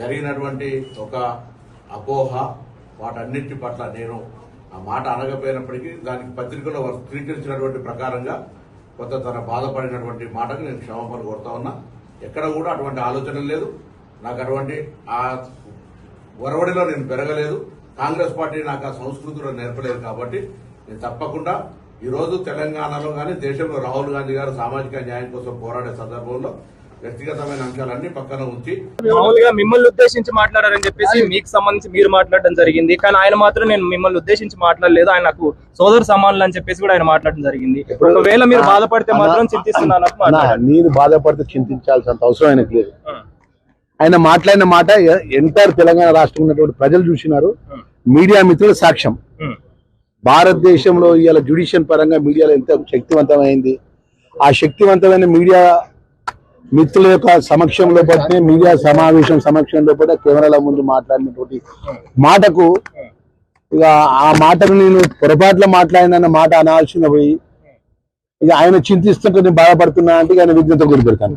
జరిగినటువంటి ఒక అపోహ వాటన్నిటి పట్ల నేను ఆ మాట అనగపోయినప్పటికీ దానికి పత్రికలో స్వీకరించినటువంటి ప్రకారంగా కొంత తన బాధపడినటువంటి మాటకు నేను క్షమాపణ కోరుతా ఉన్నా. ఎక్కడ కూడా అటువంటి ఆలోచన లేదు. నాకు అటువంటి ఆ ఒరవడిలో నేను పెరగలేదు. కాంగ్రెస్ పార్టీ నాకు ఆ సంస్కృతిలో నేర్పలేదు కాబట్టి నేను తప్పకుండా ఈరోజు తెలంగాణలో కానీ దేశంలో రాహుల్ గాంధీ గారు సామాజిక న్యాయం కోసం పోరాడే సందర్భంలో వ్యక్తిగతమైన అంశాలన్నీ పక్కన ఉంచి మామూలుగా మిమ్మల్ని ఉద్దేశించి మాట్లాడారని చెప్పేసి మీకు సంబంధించి మీరు మాట్లాడడం జరిగింది. కానీ ఆయన మాత్రం నేను మిమ్మల్ని ఉద్దేశించి మాట్లాడలేదు. ఆయన నాకు సోదరు సమానులు అని చెప్పేసి కూడా ఆయన మాట్లాడడం జరిగింది. ఒకవేళ మీరు బాధపడితే మాత్రం చింతిస్తున్నాను. నేను బాధపడితే చింతించాల్సినంత అవసరం ఆయనకు లేదు. ఆయన మాట్లాడిన మాట ఎంటైర్ తెలంగాణ రాష్ట్రం ఉన్నటువంటి ప్రజలు చూసినారు. మీడియా మిత్రుల సాక్ష్యం. భారతదేశంలో ఇవాళ జ్యుడిషియల్ పరంగా మీడియాలో ఎంత శక్తివంతమైంది. ఆ శక్తివంతమైన మీడియా మిత్రుల యొక్క సమక్షంలో పట్టిన మీడియా సమావేశం సమక్షంలో కూడా కెమెరాల ముందు మాట్లాడినటువంటి మాటకు ఇక ఆ మాటను నేను పొరపాట్లో మాట్లాడిన మాట అనాల్సిన పోయి ఇక ఆయన చింతిస్తుంటే నేను బాధపడుతున్నా అంటే ఆయన విజ్ఞత గురి పెడతాను.